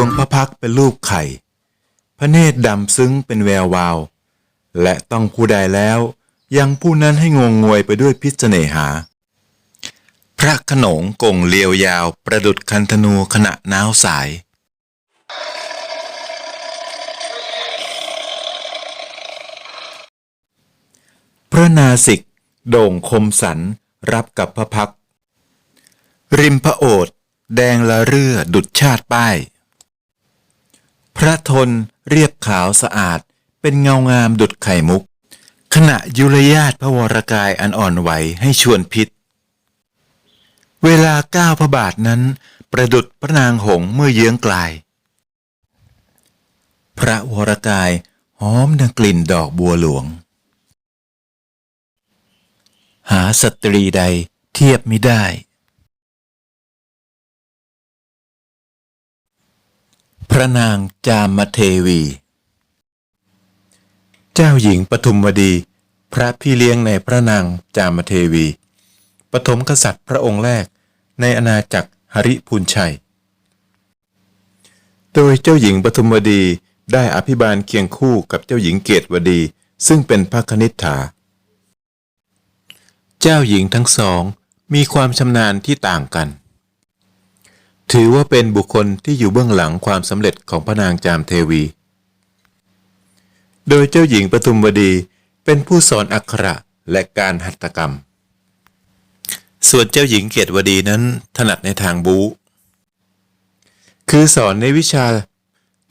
วงพระพักเป็นรูปไข่ พระเนตรดำซึ้งเป็นแวววาว และต้องผู้ใดแล้ว ยังผู้นั้นให้งงงวยไปด้วยพิษเนหา พระขนงกงเลียวยาวประดุดคันธนูขณะน้าวสายพระนาสิก โด่งคมสันรับกับพระพักร์ริมพระโอษฐ์แดงละเรื่อดุดชาติป้าย พระทนเรียบขาวสะอาด เป็นเงางามดุดไข่มุก ขณะยุรยาตพระวรกายอันอ่อนไหวให้ชวนพิษ เวลาก้าวพระบาทนั้น ประดุดพระนางหงเมื่อเยื้องกลาย พระวรกายหอมดังกลิ่นดอกบัวหลวง หาสตรีใดเทียบไม่ได้ พระนางจามเทวี เจ้าหญิงปทุมวดี พระพี่เลี้ยงในพระนางจามเทวี ปฐมกษัตริย์พระองค์แรกในอาณาจักรหริพูนชัย โดยเจ้าหญิงปทุมวดีได้อภิบาลเคียงคู่กับเจ้าหญิงเกตวดี ซึ่งเป็นพระคณิษฐา เจ้าหญิงทั้งสองมีความชำนาญที่ต่างกัน ถือว่าเป็นบุคคลที่อยู่เบื้องหลังความสำเร็จของพระนางจามเทวี โดยเจ้าหญิงปทุมวดีเป็นผู้สอนอักขระและการหัตถกรรม ส่วนเจ้าหญิงเกตวดีนั้นถนัดในทางบู คือสอนในวิชา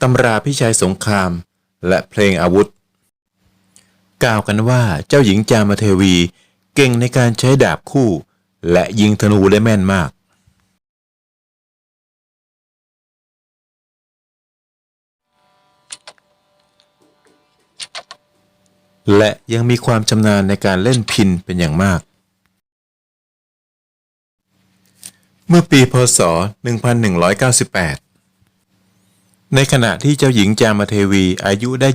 ตำราพิชัยสงครามและเพลงอาวุธ กล่าวกันว่าเจ้าหญิงจามเทวีเก่งในการใช้ดาบคู่และยิงธนูได้แม่นมาก และยังมีความชำนาญในการเล่นพินเป็นอย่างมาก เมื่อปีพศ 1198 ในขณะที่เจ้าหญิงจามเทวีอายุได้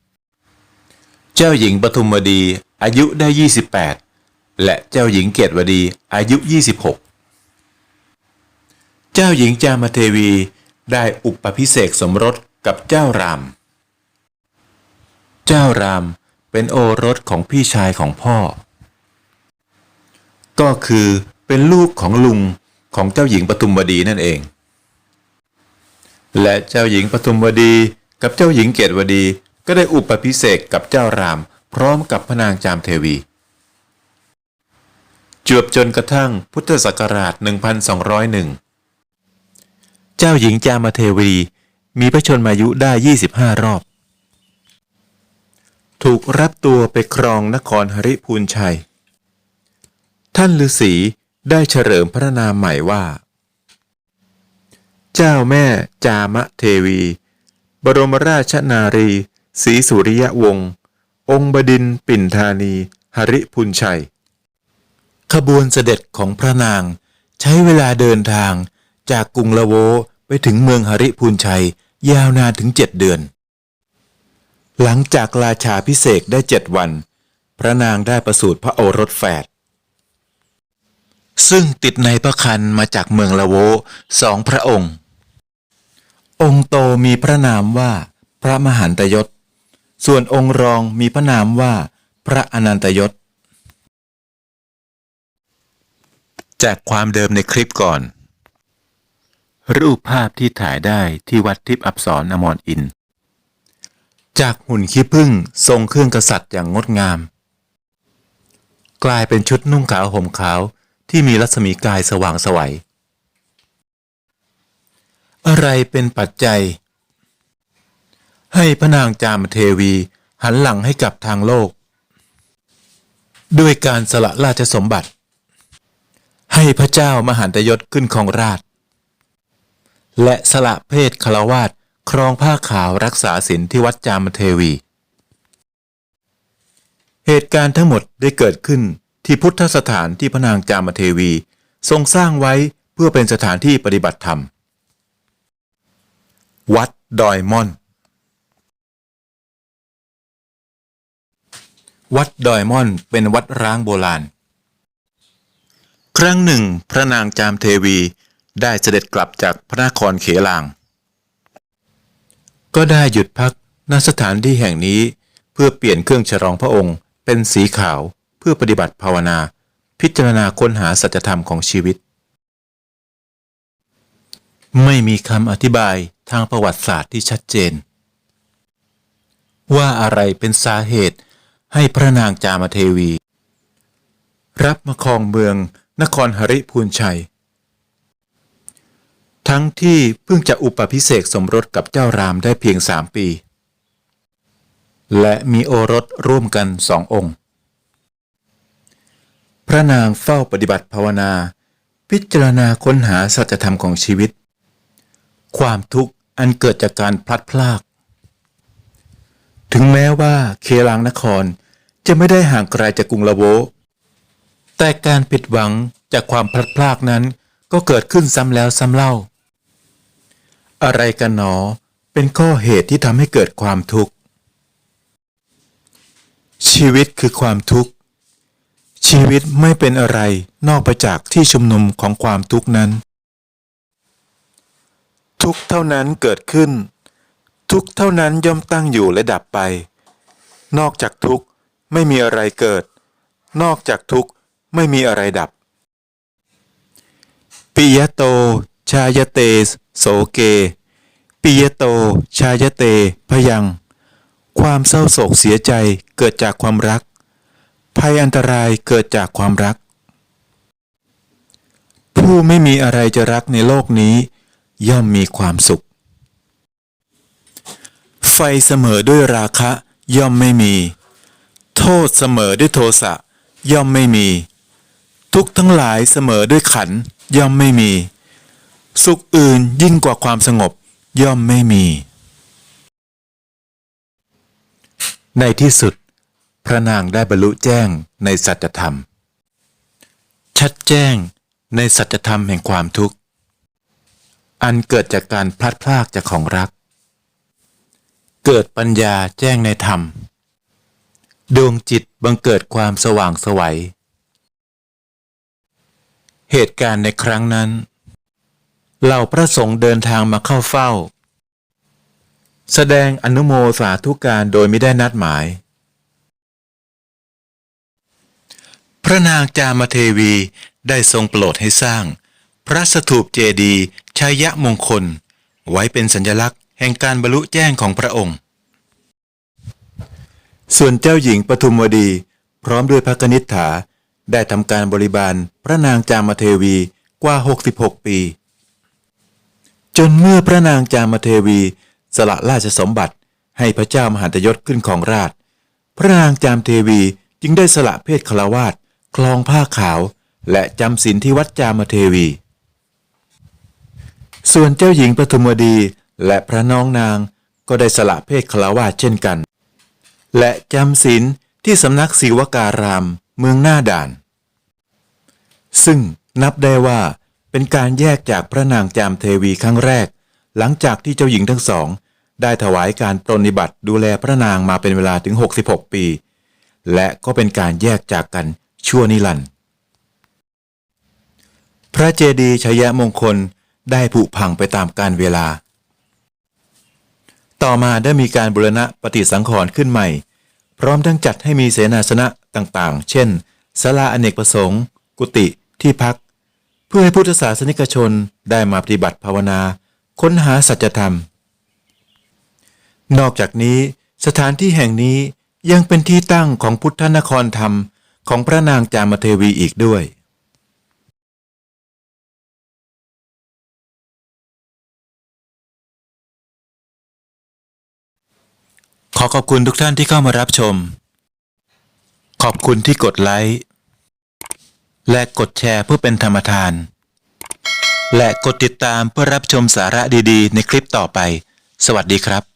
22 เจ้าหญิงปทุมวดีอายุได้ 28 และเจ้าหญิงเกตวดีอายุ 26 เจ้าหญิงจามเทวีได้อุปพิเศษกสมรสกับเจ้าราม เจ้ารามเป็นโอรสของพี่ชายของพ่อ ก็คือเป็นลูกของลุงของเจ้าหญิงปทุมวดีนั่นเอง และเจ้าหญิงปทุมวดีกับเจ้าหญิงเกตวดีก็ได้อุปพิเศษกกับเจ้ารามพร้อมกับพระนางจามเทวี จวบจนกระทั่งพุทธศักราช 1201 เจ้าหญิงจามเทวีมีพระชนมายุได้ 25 รอบ ถูกรับตัวไปครองนครหริพูนชัย ท่านฤาษีได้เฉลิมพระนามใหม่ว่า เจ้าแม่จามเทวี บรมราชนารีศรีสุริยวงศ์องค์บดินปิ่นธานี หริพุนชัย ขบวนเสด็จของพระนาง ใช้เวลาเดินทางจากกรุงละโวไปถึงเมืองหริพูนชัย ยาวนานถึงเจ็ดเดือน หลังจากราชาพิเศษได้เจ็ดวัน พระนางได้ประสูติพระโอรสแฝดซึ่งติดในพระคันมาจากเมืองละโวสองพระองค์ องค์โตมีพระนามว่าพระมหันตยศ ส่วนองค์รองมีพระนามว่าพระอนันตยศ จากความเดิมในคลิปก่อน รูปภาพที่ถ่ายได้ที่วัดทิพย์อับสรอมรอินทร์ จากหุ่นขี้ผึ้งทรงเครื่องกษัตริย์อย่างงดงาม กลายเป็นชุดนุ่งขาวห่มขาวที่มีรัศมีกายสว่างสวัย อะไรเป็นปัจจัย ให้พระนางจามเทวีหันหลังให้กับทางโลก ด้วยการสละราชสมบัติ ให้พระเจ้ามหันตยศขึ้นครองราช และสละเพศคารวาส ครองผ้าขาวรักษาศีลที่วัดจามเทวี เหตุการณ์ทั้งหมดได้เกิดขึ้นที่พุทธสถานที่พระนางจามเทวี ทรงสร้างไว้เพื่อเป็นสถานที่ปฏิบัติธรรม วัดดอยม่อน วัดดอยม่อนเป็นวัดร้างโบราณ ครั้งหนึ่ง พระนางจามเทวีได้เสด็จกลับจากพระนครเขลาง ก็ได้หยุดพักณสถานที่แห่งนี้ เพื่อเปลี่ยนเครื่องฉลองพระองค์ เป็นสีขาวเพื่อปฏิบัติภาวนา พิจารณาค้นหาสัจธรรมของชีวิต ไม่มีคำอธิบายทางประวัติศาสตร์ที่ชัดเจน ว่าอะไรเป็นสาเหตุให้พระนางจามเทวี รับมาครองเมืองนครหริพูนชัย ทั้งที่เพิ่งจะอุปพิเศษกสมรสกับเจ้ารามได้เพียงสามปี และมีโอรสร่วมกันสององค์ พระนางเฝ้าปฏิบัติภาวนา พิจารณาค้นหาสัจธรรมของชีวิต ความทุกข์อันเกิดจากการพลัดพราก ถึงแม้ว่าเคลังนครจะไม่ได้ห่างไกลจากกรุงละโว แต่การผิดหวังจากความพลัดพรากนั้นก็เกิดขึ้นซ้ำแล้วซ้ำเล่า อะไรกันหนอ เป็นข้อเหตุที่ทำให้เกิดความทุกข์ ชีวิตคือความทุกข์ ชีวิตไม่เป็นอะไรนอกไปจากที่ชุมนุมของความทุกข์นั้น ทุกเท่านั้นเกิดขึ้น ทุกเท่านั้นย่อมตั้งอยู่และดับไป นอกจากทุกข์ไม่มีอะไรเกิด นอกจากทุกข์ไม่มีอะไรดับปิยโต ชายเตโสเก ปิยโต ชายเต พยัง ความเศร้าโศกเสียใจเกิดจากความรัก ภัยอันตรายเกิดจากความรัก ผู้ไม่มีอะไรจะรักในโลกนี้ ย่อมมีความสุข ไฟเสมอด้วยราคะ ย่อมไม่มี โทษเสมอด้วยโทสะย่อมไม่มี ทุกทั้งหลายเสมอด้วยขันย่อมไม่มี สุขอื่นยิ่งกว่าความสงบย่อมไม่มี ในที่สุด พระนางได้บรรลุแจ้งในสัจธรรม ชัดแจ้งในสัจธรรมแห่งความทุกข์ อันเกิดจากการพลัดพรากจากของรัก เกิดปัญญาแจ้งในธรรม ดวงจิตบังเกิดความสว่างสวัย เหตุการณ์ในครั้งนั้น เหล่าพระสงฆ์เดินทางมาเข้าเฝ้า แสดงอนุโมสาธุการโดยไม่ได้นัดหมาย พระนางจามเทวีได้ทรงโปรดให้สร้าง พระสถูปเจดีย์ชัยยะมงคล ไว้เป็นสัญลักษณ์แห่งการบรรลุแจ้งของพระองค์ ส่วนเจ้าหญิงปทุมวดี พร้อมด้วยพระกนิษฐาได้ทำการบริบาลพระนางจามเทวีกว่า 66 ปี จนเมื่อพระนางจามเทวี สละราชสมบัติ ให้พระเจ้ามหาตยศขึ้นของราช พระนางจามเทวีจึงได้สละเพศคลาวาสคลองผ้าขาว และจำศีลที่วัดจามเทวี ส่วนเจ้าหญิงปทุมวดีและพระน้องนางก็ได้สละเพศคลาวาสเช่นกัน และจำศีลที่สำนักศิวการามเมืองหน้าด่าน ซึ่งนับได้ว่า เป็นการแยกจากพระนางจามเทวีครั้งแรก หลังจากที่เจ้าหญิงทั้งสอง ได้ถวายการปรนนิบัติดูแลพระนางมาเป็นเวลาถึง 66 ปี และก็เป็นการแยกจากกันชั่วนิรันดร์พระเจดีย์ชยมงคลได้ผุพังไปตามกาลเวลา ต่อมาได้มีการบูรณะปฏิสังขรณ์ขึ้นใหม่ พร้อมทั้งจัดให้มีเสนาสนะต่างๆ เช่นศาลาอเนกประสงค์ กุฏิที่พัก พื่อให้พุทธศาสนิกชนได้มาปฏิบัติภาวนา ค้นหาสัจธรรม นอกจากนี้สถานที่แห่งนี้ยังเป็นที่ตั้งของพุทธนครธรรมของพระนางจามเทวีอีกด้วย ขอขอบคุณทุกท่านที่เข้ามารับชม ขอบคุณที่กดไลค์ และกดแชร์เพื่อเป็นธรรมทาน และกดติดตามเพื่อรับชมสาระดีๆ ในคลิปต่อไป สวัสดีครับ